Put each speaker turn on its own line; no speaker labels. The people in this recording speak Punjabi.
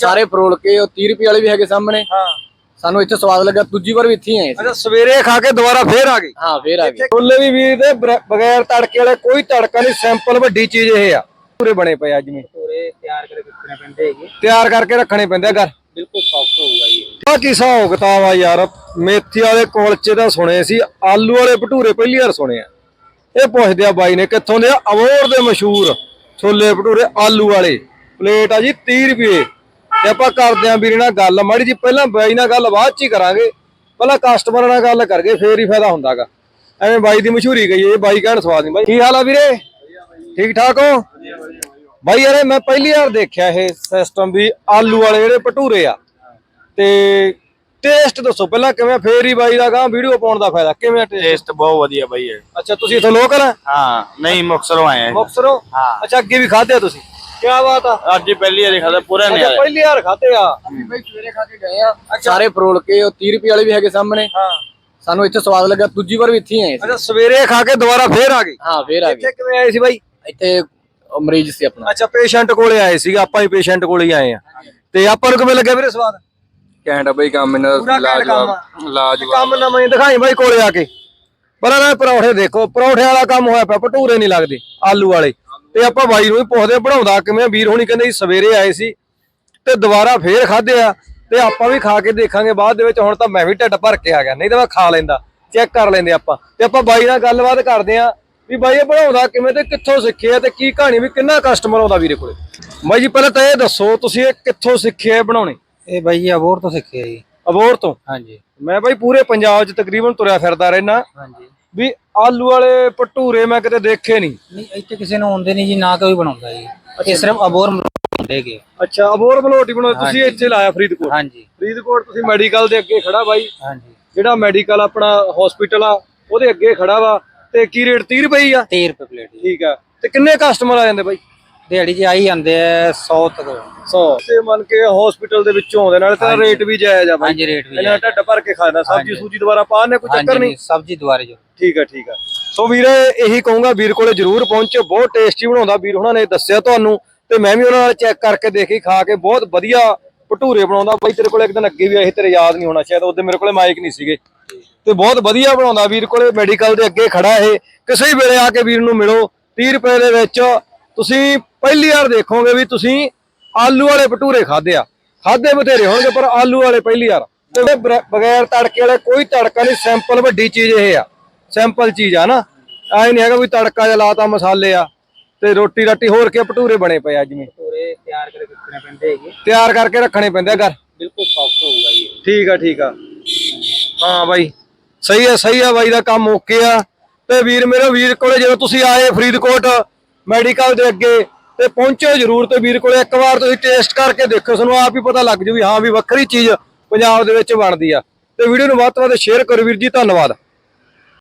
ਸਾਰੇ ਫਰੋਲ ਕੇ ਉਹ 30 ਰੁਪਏ ਵਾਲੇ ਵੀ ਹੈਗੇ ਸਾਹਮਣੇ।
ਹਾਂ।
ਸਾਨੂੰ ਇੱਥੇ ਸਵਾਦ ਲੱਗਾ ਦੂਜੀ ਵਾਰ ਵੀ ਇੱਥੇ ਹੀ ਆਏ ਸੀ।
ਅੱਛਾ ਸਵੇਰੇ ਖਾ ਕੇ ਦੁਬਾਰਾ ਫੇਰ ਆ ਗਏ?
ਹਾਂ ਫੇਰ ਆ ਗਏ।
ਛੋਲੇ ਵੀ ਵੀਰ ਦੇ ਬਰ- ਬਗੈਰ ਤੜਕੇ ਵਾਲੇ ਕੋਈ ਤੜਕਾ ਨਹੀਂ ਸਿੰਪਲ ਵੱਡੀ ਚੀਜ਼ ਇਹ ਆ। ਪੂਰੇ ਬਣੇ ਪਏ ਅੱਜ ਮੇ
ਪੂਰੇ ਤਿਆਰ ਕਰਕੇ ਰੱਖਣੇ ਪੈਂਦੇ ਹੈਗੇ।
ਤਿਆਰ ਕਰਕੇ ਰੱਖਣੇ ਪੈਂਦੇ ਆ ਘਰ।
ਬਿਲਕੁਲ ਸੌਫਟ ਹੋਊਗਾ ਜੀ।
ਆ ਕੀ ਹਿਸਾਬ ਕਿਤਾਬ ਆ ਯਾਰ ਮੇਥੀ ਵਾਲੇ ਕੁਲਚੇ ਤਾਂ ਸੁਣੇ ਸੀ ਆਲੂ ਵਾਲੇ ਭਟੂਰੇ ਪਹਿਲੀ ਵਾਰ ਸੁਣੇ ਆ। ਇਹ ਪੁੱਛਦੇ ਆ ਬਾਈ ਨੇ ਕਿੱਥੋਂ ਦੇ ਆ? ਅਬੋਰ ਦੇ ਮਸ਼ਹੂਰ ਛੋਲੇ ਭਟੂਰੇ ਆਲੂ ਵਾਲੇ। ਪਲੇਟ ਆ ਜੀ 30 ਰੁਪਏ। ਤੇ ਆਪਾਂ ਕਰਦੇ ਆ ਵੀਰੇ ਨਾਲ ਗੱਲ ਮਾੜੀ ਜੀ ਪਹਿਲਾਂ ਬਾਈ ਨਾਲ ਗੱਲ ਬਾਅਦ ਚ ਹੀ ਕਰਾਂਗੇ। ਪਹਿਲਾਂ ਕਸਟਮਰ ਨਾਲ ਗੱਲ ਕਰਗੇ ਫੇਰ ਹੀ ਫਾਇਦਾ ਹੁੰਦਾਗਾ। ਐਵੇਂ ਬਾਈ ਦੀ ਮਸ਼ਹੂਰੀ ਗਈ ਇਹ ਬਾਈ ਕਹਿਣ ਸਵਾਦ ਨਹੀਂ। ਬਾਈ ਕੀ ਹਾਲ ਆ ਵੀਰੇ? ਠੀਕ ਠਾਕ ਹੋ? ਬਾਈ ਯਾਰ ਮੈਂ ਪਹਿਲੀ ਵਾਰ ਦੇਖਿਆ ਇਹ ਸਿਸਟਮ ਵੀ ਆਲੂ ਵਾਲੇ ਜਿਹੜੇ ਭਟੂਰੇ ਆ। ਤੇ ਟੇਸਟ ਦੱਸੋ ਪਹਿਲਾਂ ਕਿਵੇਂ ਫੇਰ ਹੀ ਬਾਈ ਦਾ ਗਾਂ ਵੀਡੀਓ ਪਾਉਣ ਦਾ ਫਾਇਦਾ। ਕਿਵੇਂ ਟੇਸਟ
ਬਹੁਤ ਵਧੀਆ ਬਾਈ ਇਹ।
ਅੱਛਾ ਤੁਸੀਂ ਇੱਥੇ ਲੋਕਲ ਆ?
ਹਾਂ ਨਹੀਂ ਮੁਕਸਰੋਂ ਆਏ ਆ
ਮੁਕਤਸਰੋਂ
ਹਾਂ।
ਅੱਛਾ ਅੱਗੇ ਵੀ ਖਾਦੇ ਆ ਤੁਸੀਂ? ਕੀ ਬਾਤ ਆ।
ਅੱਜ ਹੀ ਪਹਿਲੀ ਵਾਰੀ ਖਾਦਾ ਪੂਰਾ ਨਹੀਂ
ਅੱਛਾ
ਆਇਆ।
ਪਹਿਲੀ ਵਾਰ ਖਾਦੇ ਆ।
ਬਈ ਸਵੇਰੇ ਖਾ ਕੇ ਗਏ ਆ। ਸਾਰੇ ਫਰੋਲ ਕੇ ਉਹ 30 ਰੁਪਏ ਵਾਲੇ ਵੀ ਹੈਗੇ ਸਾਹਮਣੇ।
ਹਾਂ।
ਸਾਨੂੰ ਇੱਥੇ ਸਵਾਦ ਲੱਗਾ ਦੂਜੀ ਵਾਰ ਵੀ ਇੱਥੇ ਹੀ ਆਏ ਸੀ।
ਅੱਛਾ ਸਵੇਰੇ ਖਾ ਕੇ ਦੁਬਾਰਾ ਫੇਰ ਆ ਗਏ?
ਹਾਂ ਫੇਰ ਆ ਗਏ।
ਇੱਥੇ ਕਿਵੇਂ ਆਏ ਸੀ ਬਾਈ?
ਇੱਥੇ ਉਹ ਮਰੀਜ਼ ਸੀ ਆਪਣਾ।
ਅੱਛਾ ਪੇਸ਼ੈਂਟ ਕੋਲੇ ਆਏ ਸੀਗਾ ਆਪਾਂ ਹੀ ਪੇਸ਼ੈਂਟ ਕੋਲੇ ਹੀ ਆਏ ਆ। ਤੇ ਆਪਾਂ ਨੂੰ ਕਿਵੇਂ ਲੱਗਿਆ ਵੀਰੇ ਸਵਾਦ?
ਆ ਬਈ ਕੰਮ ਇਹਨਾਂ
ਪੂਰਾ
ਦਾ
ਘੈਂਟ ਕੰਮ
ਲਾਜਵਾਬ ਲਾਜਵਾਬ।
ਕੰਮ ਨਵਾਂ ਦਿਖਾਈ ਬਾਈ ਕੋਲੇ ਆ ਕੇ। ਪਰ ਨਾ ਪਰੌਠੇ ਦੇਖੋ ਪਰੌਠੇ ਵਾਲਾ ਕੰਮ ਹੋਇਆ ਪਿਆ ਭਟੂਰੇ ਨਹੀਂ ਲੱਗਦੇ ਆਲੂ ਵਾਲੇ। ਤੇ ਆਪਾਂ ਬਾਈ ਨੂੰ ਵੀ ਪੁੱਛਦੇ ਬਣਾਉਂਦਾ ਕਿਵੇਂ? ਵੀਰ ਹੋਣੀ ਕਹਿੰਦੇ ਸੀ ਸਵੇਰੇ ਆਏ ਸੀ ਤੇ ਦੁਬਾਰਾ ਫੇਰ ਖਾਦੇ ਆ ਤੇ ਆਪਾਂ ਵੀ ਖਾ ਕੇ ਦੇਖਾਂਗੇ ਬਾਅਦ ਦੇ ਵਿੱਚ ਹੁਣ ਤਾਂ ਮੈਂ ਵੀ ਢਿੱਡ ਭਰ ਕੇ ਆ ਗਿਆ ਨਹੀਂ ਤਾਂ ਮੈਂ ਖਾ ਲੈਂਦਾ ਚੈੱਕ ਕਰ ਲੈਂਦੇ ਆਪਾਂ। ਤੇ ਆਪਾਂ ਬਾਈ ਨਾਲ ਗੱਲਬਾਤ ਕਰਦੇ ਆ ਵੀ ਬਾਈ ਇਹ ਬਣਾਉਂਦਾ ਕਿਵੇਂ ਤੇ ਕਿੱਥੋਂ ਸਿੱਖਿਆ ਤੇ ਕੀ ਕਹਾਣੀ ਵੀ ਕਿੰਨਾ ਕਸਟਮਰ ਆਉਂਦਾ ਵੀਰੇ ਕੋਲੇ? ਬਾਈ ਜੀ ਪਹਿਲਾਂ ਤਾਂ ਇਹ ਦੱਸੋ ਤੁਸੀਂ ਇਹ ਕਿੱਥੋਂ ਸਿੱਖਿਆ ਬਣਾਉਣੇ?
ਇਹ ਬਾਈ ਜੀ ਅਬੋਰ ਤੋਂ ਸਿੱਖਿਆ ਜੀ।
ਅਬੋਰ ਤੋਂ?
ਹਾਂਜੀ।
ਮੈਂ ਬਾਈ ਪੂਰੇ ਪੰਜਾਬ 'ਚ ਤਕਰੀਬਨ ਤੁਰਿਆ ਫਿਰਦਾ ਰਹਿਣਾ
ਹਾਂਜੀ।
ਵੀ ਆਲੂ ਵਾਲੇ ਭਟੂਰੇ ਮੈਂ ਕਿਤੇ ਦੇਖੇ ਨਹੀਂ।
ਨਹੀਂ ਇੱਥੇ ਕਿਸੇ ਨੂੰ ਆਉਂਦੇ ਨਹੀਂ ਜੀ ਨਾ ਕੋਈ ਬਣਾਉਂਦਾ ਜੀ। ਇਹ ਸਿਰਫ ਅਬੋਰ ਹੁੰਦੇਗੇ
ਅੱਛਾ ਅਬੋਰ ਬਲੋਟੀ ਬਣਾਉ ਤੁਸੀਂ ਇੱਥੇ ਲਾਇਆ ਫਰੀਦਕੋਟ?
ਹਾਂਜੀ।
ਫਰੀਦਕੋਟ ਤੁਸੀਂ ਮੈਡੀਕਲ ਦੇ ਅੱਗੇ ਖੜਾ ਬਾਈ।
ਹਾਂਜੀ।
ਜਿਹੜਾ ਮੈਡੀਕਲ ਆਪਣਾ ਹਸਪੀਟਲ ਆ ਉਹਦੇ ਅੱਗੇ ਖੜਾ ਵਾ। ਤੇ ਕੀ ਰੇਟ? 30 ਰੁਪਏ ਆ।
30 ਰੁਪਏ ਪਲੇਟ
ਠੀਕ ਆ। ਤੇ ਕਿੰਨੇ ਕਸਟਮਰ ਆ ਜਾਂਦੇ ਬਾਈ?
ਦਿਹਾੜੀ ਜੀ ਆਈ ਜਾਂਦੇ ਆ 100 ਤੱਕ
100 ਤੇ ਮੰਨ ਕੇ ਹਸਪੀਟਲ ਦੇ ਵਿੱਚੋਂ ਆਉਂਦੇ ਨਾਲੇ ਤਾਂ ਰੇਟ ਵੀ ਜਾਇਜ਼ ਆ ਬਾਈ।
ਹਾਂਜੀ ਰੇਟ ਵੀ
ਇਹਨਾਂ ਢੱਡ ਭਰ ਕੇ ਖਾਣਾ ਸਬਜੀ ਸੂਜੀ ਦੁਬਾਰਾ ਪਾਣੇ ਕੋਈ ਚੱਕਰ ਨਹੀਂ?
ਸਬਜੀ ਦੁਆਰੇ ਜੋ।
ਠੀਕ ਆ ਠੀਕ ਆ। ਸੋ ਵੀਰੇ ਇਹੀ ਕਹੂੰਗਾ ਵੀਰ ਕੋਲੇ ਜਰੂਰ ਪਹੁੰਚੋ ਬਹੁਤ ਟੇਸਟੀ ਬਣਾਉਂਦਾ ਵੀਰ ਉਹਨਾਂ ਨੇ ਦੱਸਿਆ ਤੁਹਾਨੂੰ। ਤੇ ਮੈਂ ਵੀ ਉਹਨਾਂ ਨਾਲ ਚੈੱਕ ਕਰਕੇ ਦੇਖੀ ਖਾ ਕੇ ਬਹੁਤ ਵਧੀਆ ਭਟੂਰੇ ਬਣਾਉਂਦਾ। ਬਾਈ ਤੇਰੇ ਕੋਲੇ ਇੱਕ ਦਿਨ ਅੱਗੇ ਵੀ ਆਏ ਸੀ, ਤੇਰੇ ਯਾਦ ਨਹੀਂ ਹੋਣਾ ਸ਼ਾਇਦ ਉਹਦੇ ਮੇਰੇ ਕੋਲੇ ਮਾਈਕ ਨਹੀਂ ਸੀਗੇ। ਤੇ ਬਹੁਤ ਵਧੀਆ ਬਣਾਉਂਦਾ ਵੀਰ ਕੋਲੇ ਮੈਡੀਕਲ ਦੇ ਅੱਗੇ ਖੜਾ ਇਹ। ਕਿਸੇ ਵੀ ਵੇਲੇ ਆ ਕੇ ਵੀਰ ਨੂੰ ਮਿਲੋ 30 ਰੁਪਏ ਦੇ ਵਿੱਚ। ਤੁਸੀਂ ਪਹਿਲੀ ਵਾਰ ਦੇਖੋਗੇ ਵੀ ਤੁਸੀਂ ਆਲੂ ਵਾਲੇ ਭਟੂਰੇ ਖਾਦੇ ਆ। ਖਾਦੇ ਬਥੇਰੇ ਹੋਣਗੇ ਪਰ ਆਲੂ ਵਾਲੇ ਪਹਿਲੀ ਵਾਰ। ਤੇ ਬਗੈਰ ਤੜਕੇ ਵਾਲੇ ਕੋਈ ਤੜਕਾ ਨਹੀਂ ਸਿੰਪਲ ਵੱਡੀ ਚੀਜ਼ ਇਹ ਆ। ਸਿੰਪਲ ਚੀਜ਼ ਆ ਨਾ। ਐ ਨਹੀਂ ਹੈਗਾ ਵੀ ਤੜਕਾ ਜਿਹਾ ਲਾਤਾ ਮਸਾਲੇ ਆ ਤੇ ਰੋਟੀ ਰਾਟੀ ਹੋਰ ਕੇ ਭਟੂਰੇ ਬਣੇ ਪਏ ਅੱਜ ਜਿਵੇਂ।
ਤਿਆਰ ਕਰਕੇ ਰੱਖਣੇ ਪੈਂਦੇ ਹੈਗੇ।
ਤਿਆਰ ਕਰਕੇ ਰੱਖਣੇ ਪੈਂਦੇ ਆ ਘਰ।
ਬਿਲਕੁਲ ਸੌਫਟ ਹੋਊਗਾ ਜੀ।
ਠੀਕ ਆ ਠੀਕ ਆ। ਹਾਂ ਬਾਈ ਸਹੀ ਆ ਸਹੀ ਆ ਬਾਈ ਦਾ ਕੰਮ ਓਕੇ ਆ। ਤੇ ਵੀਰ ਮੇਰੇ ਵੀਰ ਕੋਲੇ ਜਦੋਂ ਤੁਸੀਂ ਆਏ ਫਰੀਦਕੋਟ ਮੈਡੀਕਲ ਦੇ ਅੱਗੇ ਤੇ ਪਹੁੰਚੋ ਜਰੂਰ ਤੇ ਵੀਰ ਕੋਲੇ ਇੱਕ ਵਾਰ ਤੁਸੀਂ ਟੇਸਟ ਕਰਕੇ ਦੇਖੋ ਤੁਹਾਨੂੰ ਆਪ ਹੀ ਪਤਾ ਲੱਗ ਜੂ ਵੀ ਹਾਂ ਵੀ ਵੱਖਰੀ ਚੀਜ਼ ਪੰਜਾਬ ਦੇ ਵਿੱਚ ਬਣਦੀ ਆ। ਤੇ ਵੀਡੀਓ ਨੂੰ ਵੱਧ ਤੋਂ ਵੱਧ ਸ਼ੇਅਰ ਕਰੋ ਵੀਰ ਜੀ, ਧੰਨਵਾਦ।